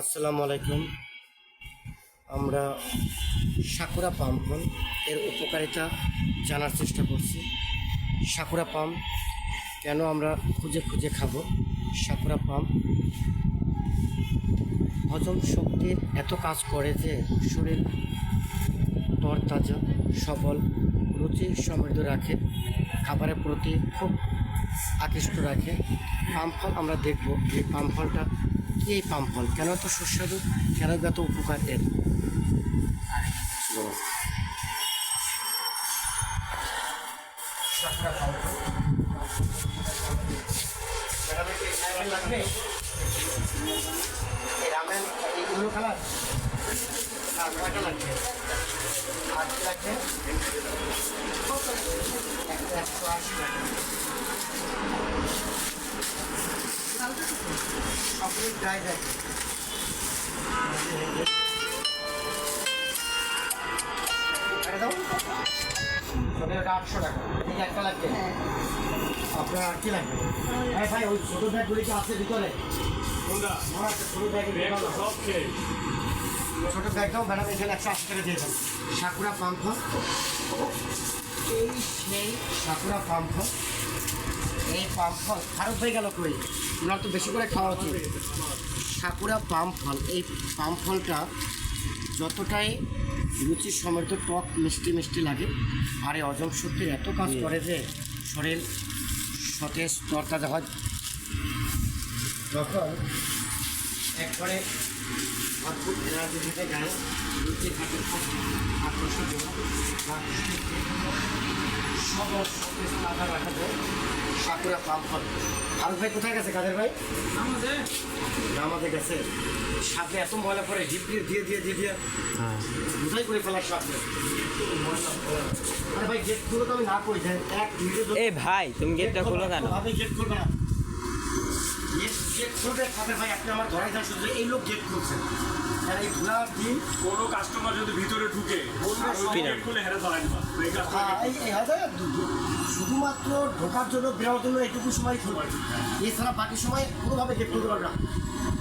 আসসালামু আলাইকুম। আমরা সাকুরা পাম ফল এর উপকারিতা জানার চেষ্টা করছি। সাকুরা পাম কেন আমরা খুঁজে খুঁজে খাব? সাকুরা পাম হজম শক্তির এত কাজ করে যে শরীর তরতাজা, সবল, রুচি সমৃদ্ধ রাখে, খাবারের প্রতি খুব আকৃষ্ট রাখে। পাম ফল আমরা দেখব, এই পাম ফলটা কি এই পাম ফল। কেন এত সুস্বাদু? কেন এত উপকার এর? রামেন এগুলো কালার লাগবে লাগবে সবগুলো আটশো টাকা এই একটা লাগবে আপনার আর কি লাগবে হ্যাঁ ভাই ওই ছোটো ব্যাগগুলি কি আছে ভিতরে ছোটো ব্যাগ ছোটো ব্যাগটাও ম্যাডাম এখানে একশো আশি টাকা দিয়েছেন সাকুরা পাম্প এই সেই সাকুরা পাম্প এই পাম্প ফল খারাপ হয়ে গেল কই? ওনার তো বেশি করে খাওয়া উচিত। সাকুরা পাম ফল এই পাম ফলটা যতটাই রুচি সমৃদ্ধ টক মিষ্টি মিষ্টি লাগে আর এই হজম শক্তির এত কাজ করে যে শরীর সতেজ তরতাজা হয়। যখন একবারে অদ্ভুত এনার্জি থেকে গায়ে রুচি থাকে খুব আকর্ষণ রাখা যায় সাকুরা পাম ফল ভাই কোথায় গেছে? কাদের ভাই? আমাদের। আমাদের গেছে। সাথে এত ময়লা পরে হিপ দিয়ে দিয়ে দিয়ে দিয়ে। দিয়ে বুঝাই করে ফেলার আরে ভাই গেট খুলে তো আমি না এক মিনিটে এ ভাই তুমি গেটটা খোলো কেন? আমি গেট খুলবে না। গেট ভাই আপনি আমার ঘরে যান শুধু এই লোক গেট খুলছেন আর এই খোলা দিন কোনো কাস্টমার যদি ভিতরে ঢুকে? খুলে হেরে এই হ্যাঁ, শুধুমাত্র ঢোকার জন্য বেরোনোর জন্য এইটুকু সময় খুলবে এছাড়া বাকি সময় কোনোভাবে গেট খুলতে পারবে না।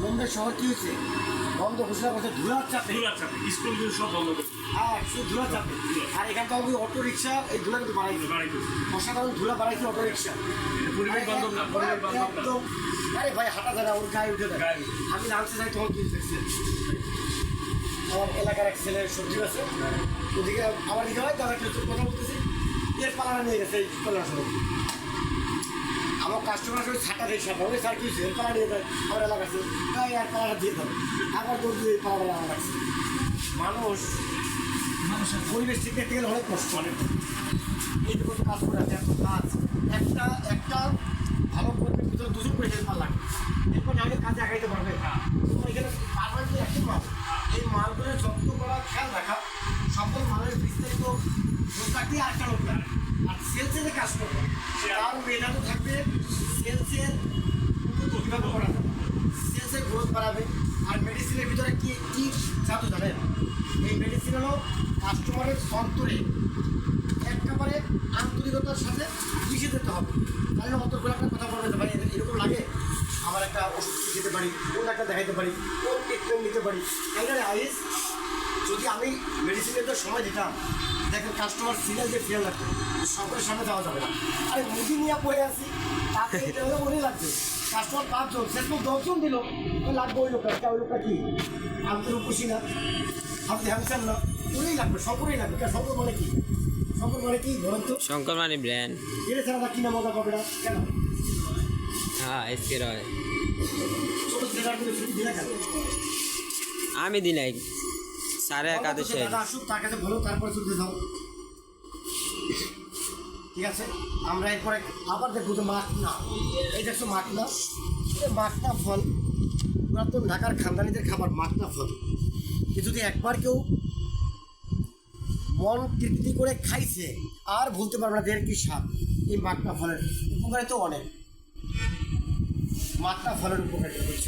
বোম্বে শহর কি হয়েছে? বন্ধ ঘোষণা করছে ধুলার চাপে। স্কুল সব বন্ধ করে হ্যাঁ শুধু ধুলা চাপে। আর এখান থেকে ওই অটো রিক্সা এই ধুলা কিন্তু বাড়াই দিবে বাড়ি করছে। অসাধারণ ধুলা বাড়াইছে অটো রিক্সা পরিবেশ বান্ধব না পরিবেশ বান্ধব আরে ভাই হাঁটা যায় না ওর গায়ে উঠে দেয় আমি নামতে তখন কি দেখছি? আমার এলাকার এক সবজি আছে। ওদিকে আমার দিকে হয় তারা কিছু কথা বলতেছি। এর পালানা নিয়ে গেছে এই কল্যাণ সড়ক। আমার কাস্টমার সঙ্গে ছাটা দিয়ে সাপা ওই স্যার কি হয়েছে? এর পালা নিয়ে যায় আমার এলাকাতে তাই আর পালাটা দিয়ে দেবে আবার দৌড় দিয়ে পালাটা আমার রাখছে মানুষ মানুষের পরিবেশ ঠিক দেখতে গেলে অনেক কষ্ট অনেক। এইটুকু তো কাজ করে আছে এত কাজ। একটা একটা ভালো দুজন করে হেল্পার লাগে। এরপর আমাদের কাজে আগাইতে পারবে তো এখানে পারমানেন্টলি একটি মাল এই মালগুলোর যত্ন করা খেয়াল রাখা, সকল মালের বিস্তারিত লোক থাকতে আর একটা লোক আর সেলসে কাজ করবে, তার মেধাও থাকবে সেলসের উন্নত করা সেলসের গ্রোথ বাড়াবে। আর মেডিসিনের ভিতরে কি কি জাদু জানেন এই মেডিসিন হলো কাস্টমারের অন্তরে একেবারে আন্তরিকতার সাথে মিশে যেতে হবে। তাহলে অন্তর করে একটা কথা বলবে এর- এরকম লাগে আমার একটা ওষুধ খেতে পারি, কোন একটা দেখাইতে পারি, কোন ট্রিটমেন্ট নিতে পারি। এখানে আইস যদি আমি মেডিসিনের তো সময় দিতাম, দেখেন কাস্টমার সিরিয়াল যে ফিরে লাগবে সকলের সামনে যাওয়া যাবে না। আরে মুদি নিয়ে পড়ে আসি তাকে মনে লাগবে কাস্টমার পাঁচজন শেষ পর্যন্ত দশজন দিল তো লাগবে ওই লোকটা তা ওই লোকটা কি? আমি তো খুশি না। হ্যামসান না লাগবে সকলেই লাগবে। সকল মানে কি? সকল মানে কি ধরেন তো? শঙ্কর মানে ব্র্যান্ড এটা ছাড়া কি না মজা পাবে না কেন? হ্যাঁ এসকে রয় আমি দিলাই সাড়ে একাদশে। দাদা আসুক তার কাছে ভালো তারপরে যাও ঠিক আছে? আমরা এরপরে আবার দেখব যে মাছ না। এই দেখছ মাছ না? এই মাছনা ফল। পুরাতন ঢাকার খানদানিদের খাবার মাছনা ফল। যদি একবার কেউ মন তৃপ্তি করে খাইছে, আর ভুলতে পারবে না দেড় কি সাপ এই মাছনা ফলের তো অনেক। মাছনা ফলের উপকারিতা, বুঝছ?